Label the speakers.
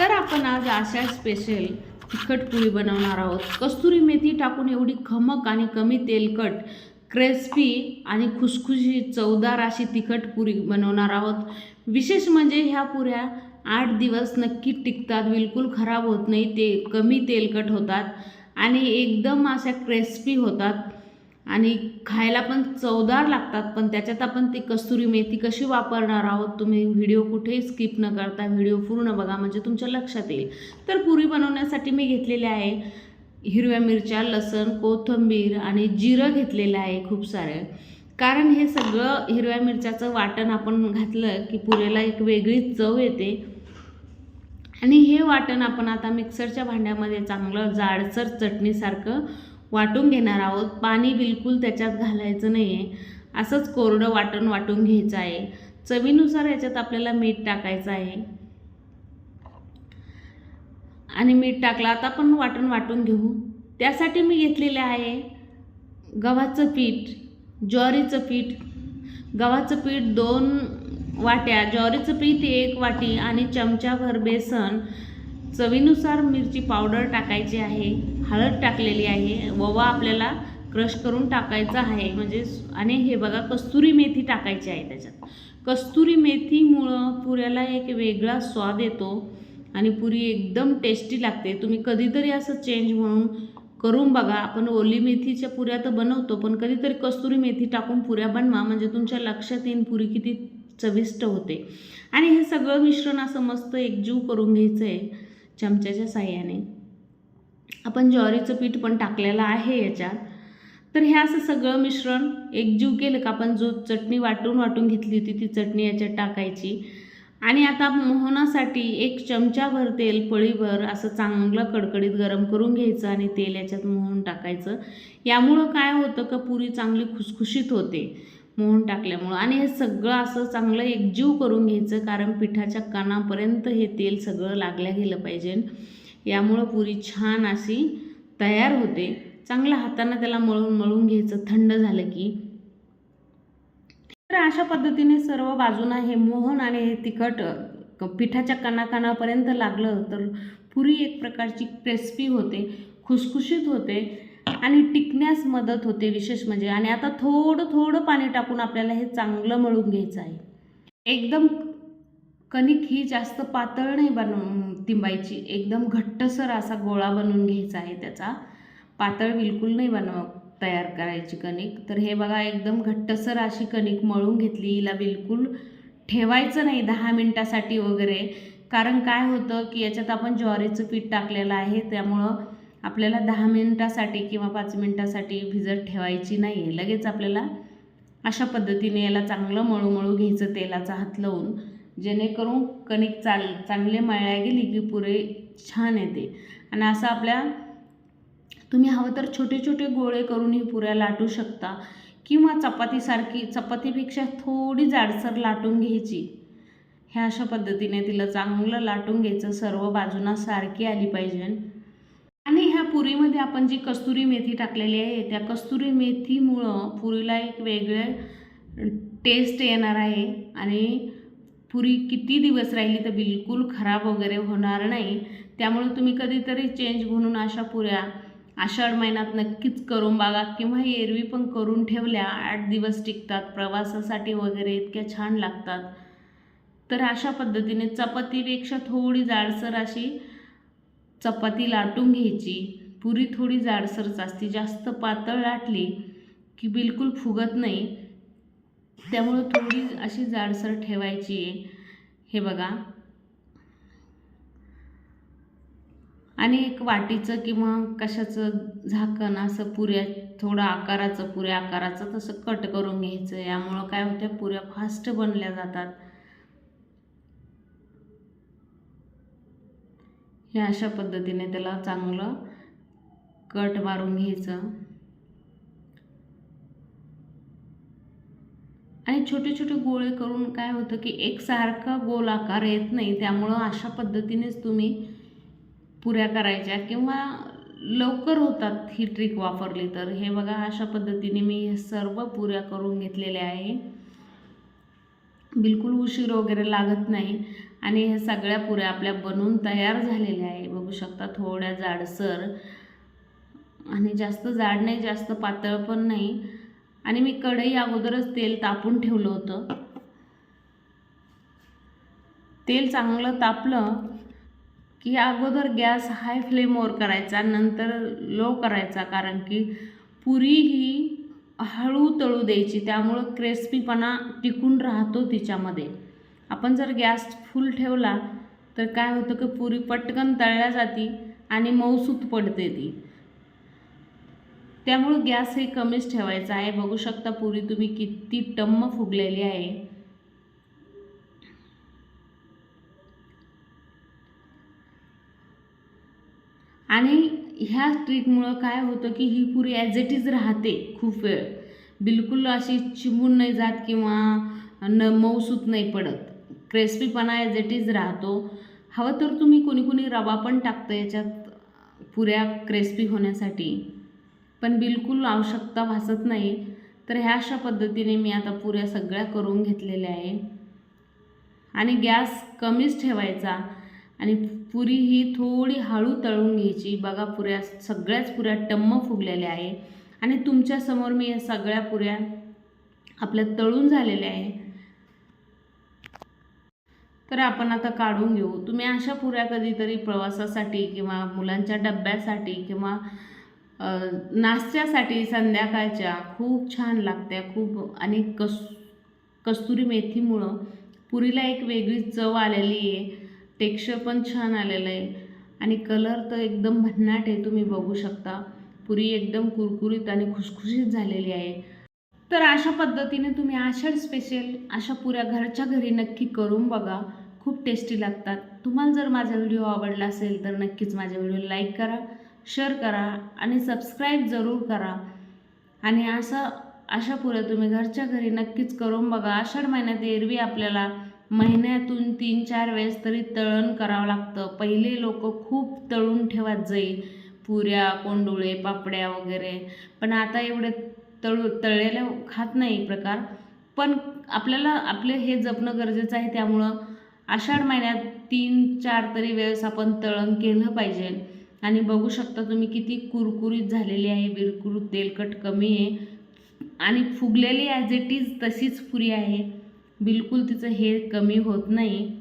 Speaker 1: तर आपण आज अशा स्पेशल तिखट पोळी बनवणार आहोत. कस्तुरी मेथी टाकून एवढी खमक आणि कमी तेलकट क्रिस्पी आणि खुसखुशी चवदार अशी तिखट पुरी बनवणार आहोत. विशेष म्हणजे ह्या पुऱ्या आठ दिवस नक्की टिकतात बिलकुल खराब होत नाही ते कमी तेलकट होतात आणि एकदम अशा क्रिस्पी होतात. आणि खायला पण चवदार लागतात पण त्याच्यात आपण ती कस्तुरी मेथी कशी वापरणार आहोत तुम्ही व्हिडिओ कुठेही स्किप न करता व्हिडिओ पूर्ण बघा म्हणजे तुमच्या लक्षात येईल. तर पुरी बनवण्यासाठी मी घेतलेले आहे हिरव्या मिरच्या लसण कोथिंबीर आणि जिरं घेतलेलं आहे खूप सारे. कारण हे सगळं हिरव्या मिरच्याचं वाटण आपण घातलं की पुरेला एक वेगळीच चव येते. आणि हे वाटण आपण आता मिक्सरच्या भांड्यामध्ये चांगलं जाडसर चटणीसारखं वाटून घेणार आहोत. पाणी बिलकुल त्याच्यात घालायचं नाही आहे असंच कोरडं वाटण वाटून घ्यायचं आहे. चवीनुसार याच्यात आपल्याला मीठ टाकायचं आहे. आणि मीठ टाकलं आता आपण वाटण वाटून घेऊ. त्यासाठी मी घेतलेलं आहे गव्हाचं पीठ ज्वारीचं पीठ. गव्हाचं पीठ दोन वाट्या ज्वारीचं पीठ एक वाटी आणि चमचाभर बेसन चवीनुसार मिरची पावडर टाकायची आहे हळद टाकलेली आहे ववा आपल्याला क्रश करून टाकायचा आहे. म्हणजे आणि हे बघा कस्तुरी मेथी टाकायची आहे त्याच्यात. कस्तुरी मेथीमुळं पुऱ्याला एक वेगळा स्वाद येतो आणि पुरी एकदम टेस्टी लागते. तुम्ही कधीतरी असं चेंज म्हणून करून बघा. आपण ओली मेथीच्या पुऱ्या तर बनवतो पण कधीतरी कस्तुरी मेथी टाकून पुऱ्या बनवा. म्हणजे तुमच्या लक्षात येईन पुरी किती चविष्ट होते. आणि हे सगळं मिश्रण असं मस्त एकजीव करून घ्यायचं आहे चमच्याच्या साह्याने. आपण ज्वारीचं पीठ पण टाकलेलं आहे याच्यात. तर हे असं सगळं मिश्रण एकजीव केलं का आपण जो चटणी वाटून वाटून घेतली होती ती चटणी याच्यात टाकायची. आणि आता मोहनासाठी एक चमचाभर तेल पळीभर असं चांगलं कडकडीत गरम करून घ्यायचं आणि तेल याच्यात मोहन टाकायचं. यामुळं काय होतं का पुरी चांगली खुसखुशीत होते. मोहन टाकल्यामुळं. आणि हे सगळं असं चांगलं एकजीव करून घ्यायचं कारण पिठाच्या कानापर्यंत हे तेल सगळं लागल्या गेलं पाहिजे. यामुळं पुरी छान अशी तयार होते. चांगल्या हातानं त्याला मळून मळून घ्यायचं. थंड झालं की. तर अशा पद्धतीने सर्व बाजूंना हे मोहन आणि हे तिखट पिठाच्या कानाकानापर्यंत लागलं तर पुरी एक प्रकारची क्रिस्पी होते खुसखुशीत होते. आणि टिकण्यास मदत होते विशेष म्हणजे. आणि आता थोडं थोडं पाणी टाकून आपल्याला हे चांगलं मळून घ्यायचं आहे. एकदम कणिक ही जास्त पातळ नाही बनवून तिंबायची. एकदम घट्टसर असा गोळा बनवून घ्यायचा आहे त्याचा. पातळ बिलकुल नाही बनव तयार करायची कणिक. तर हे बघा एकदम घट्टसर अशी कणिक मळून घेतली. हिला बिलकुल ठेवायचं नाही दहा मिनटासाठी वगैरे. कारण काय होतं की याच्यात आपण ज्वारीचं पीठ टाकलेलं आहे. त्यामुळं आपल्याला दहा मिनटासाठी किंवा पाच मिनटासाठी भिजत ठेवायची नाही आहे लगेच आपल्याला अशा पद्धतीने याला चांगलं मळू मळू घ्यायचं तेलाचा हात लावून जेणेकरून कणिक चाल चांगले मळल्या गेली की पुरे छान येते. आणि असं आपल्या तुम्ही हवं तर छोटे छोटे गोळे करूनही पुऱ्या लाटू शकता. किंवा चपातीसारखी चपातीपेक्षा थोडी जाडसर लाटून घ्यायची. ह्या अशा पद्धतीने तिला चांगलं लाटून घ्यायचं. सर्व बाजूंना सारखी आली पाहिजे. पुरीमध्ये आपण जी कस्तुरी मेथी टाकलेली आहे त्या कस्तुरी मेथीमुळं पुरीला एक वेगळं टेस्ट येणार आहे आणि पुरी किती दिवस राहिली तर बिलकुल खराब वगैरे होणार नाही. त्यामुळे तुम्ही कधीतरी चेंज म्हणून अशा पुऱ्या आषाढ महिन्यात नक्कीच करून बघा किंवा एरवी पण करून ठेवल्या आठ दिवस टिकतात प्रवासासाठी वगैरे इतक्या छान लागतात. तर अशा पद्धतीने चपातीपेक्षा थोडी जाडसर अशी चपाती लाटून घ्यायची. पुरी थोडी जाडसरच असते. जास्त पातळ लाटली की बिलकुल फुगत नाही. त्यामुळं थोडी अशी जाडसर ठेवायची आहे. हे बघा. आणि एक वाटीचं किंवा कशाचं झाकण असं पुऱ्या थोडं आकाराचं पुऱ्या आकाराचं तसं कट करून घ्यायचं. यामुळं काय होतं पुऱ्या फास्ट बनल्या जातात. हे अशा पद्धतीने त्याला चांगलं कट मारून घ्यायचं. आणि छोटे छोटे गोळे करून काय होतं की एकसारखा गोल आकार येत नाही. त्यामुळं अशा पद्धतीनेच तुम्ही पुऱ्या करायच्या किंवा लवकर होतात ही ट्रिक वापरली तर. हे बघा अशा पद्धतीने मी हे सर्व पुऱ्या करून घेतलेल्या आहे. बिलकुल उशीर वगैरे लागत नाही. आणि हे सगळ्या पुऱ्या आपल्या बनवून तयार झालेल्या आहे. बघू शकता थोड्या जाडसर. आणि जास्त जाड नाही जास्त पातळ पण नाही. आणि मी कढई अगोदरच तेल तापून ठेवलं होतं. तेल चांगलं तापलं की अगोदर गॅस हाय फ्लेमवर करायचा नंतर लो करायचा कारण की पुरी ही हळू तळू द्यायची त्यामुळं क्रिस्पीपणा टिकून राहतो तिच्यामध्ये. आपण जर गॅस फुल ठेवला तर काय होतं की पुरी पटकन तळल्या जाती आणि मऊसूत पडते ती. त्यामुळं गॅस हे कमीच ठेवायचा आहे. बघू शकता पुरी तुम्ही किती टम्म फुगलेली आहे. आणि ह्या ट्रिकमुळं काय होतं की ही पुरी ॲज इट इज राहते खूप वेळ. बिलकुल अशी चिमून नाही जात किंवा न मऊसूत नाही पडत. क्रेस्पीपणा ॲज इट इज राहतो. हवं तर तुम्ही कोणी कोणी रवा पण टाकतं याच्यात पुऱ्या क्रेस्पी होण्यासाठी. पण बिलकुल आवश्यकता भासत नाही. तर ह्या अशा पद्धतीने मी आता पुऱ्या सगळ्या करून घेतलेल्या आहे. आणि गॅस कमीच ठेवायचा. आणि पुरी ही थोडी हळू तळून घ्यायची. बघा पुऱ्या सगळ्याच पुऱ्या टम्म फुगलेल्या आहे. आणि तुमच्यासमोर मी या सगळ्या पुऱ्या आपल्या तळून झालेल्या आहे. तर आपण आता काढून घेऊ. तुम्ही अशा पुऱ्या कधीतरी प्रवासासाठी किंवा मुलांच्या डब्यासाठी किंवा नाश्त्यासाठी संध्याकाळच्या खूप छान लागत्या खूप आणि कस कस्तुरी मेथीमुळं पुरीला एक वेगळी चव आलेली आहे टेक्स्चर पण छान आलेलं आहे आणि कलर तर एकदम भन्नाट आहे तुम्ही बघू शकता. पुरी एकदम कुरकुरीत आणि खुसखुशीत झालेली आहे. तर अशा पद्धतीने तुम्ही आषाढ स्पेशल अशा पुऱ्या घरच्या घरी नक्की करून बघा. खूप टेस्टी लागतात. तुम्हाला जर माझा व्हिडिओ आवडला असेल तर नक्कीच माझ्या व्हिडिओ लाईक करा. शेअर करा आणि सबस्क्राईब जरूर करा. आणि असं अशा पुऱ्या तुम्ही घरच्या घरी नक्कीच करून बघा. आषाढ महिन्यात एरवी आपल्याला महिन्यातून तीन चार वेळेस तरी तळण करावं लागतं. पहिले लोक खूप तळून ठेवत जाईल पुऱ्या कोंडुळे पापड्या वगैरे. पण आता एवढे तळू तळलेल्या खात नाही प्रकार. पण आपल्याला आपले हे जपणं गरजेचं आहे. त्यामुळं आषाढ महिन्यात तीन चार तरी वेळेस आपण तळण केलं पाहिजे. आणि बघू शकता तुम्ही किती कुरकुरीत झालेली आहे बिलकुल तेलकट कमी आहे. आणि फुगलेली ॲज इट इज तशीच पुरी आहे. बिलकुल तिचं हे कमी होत नाही.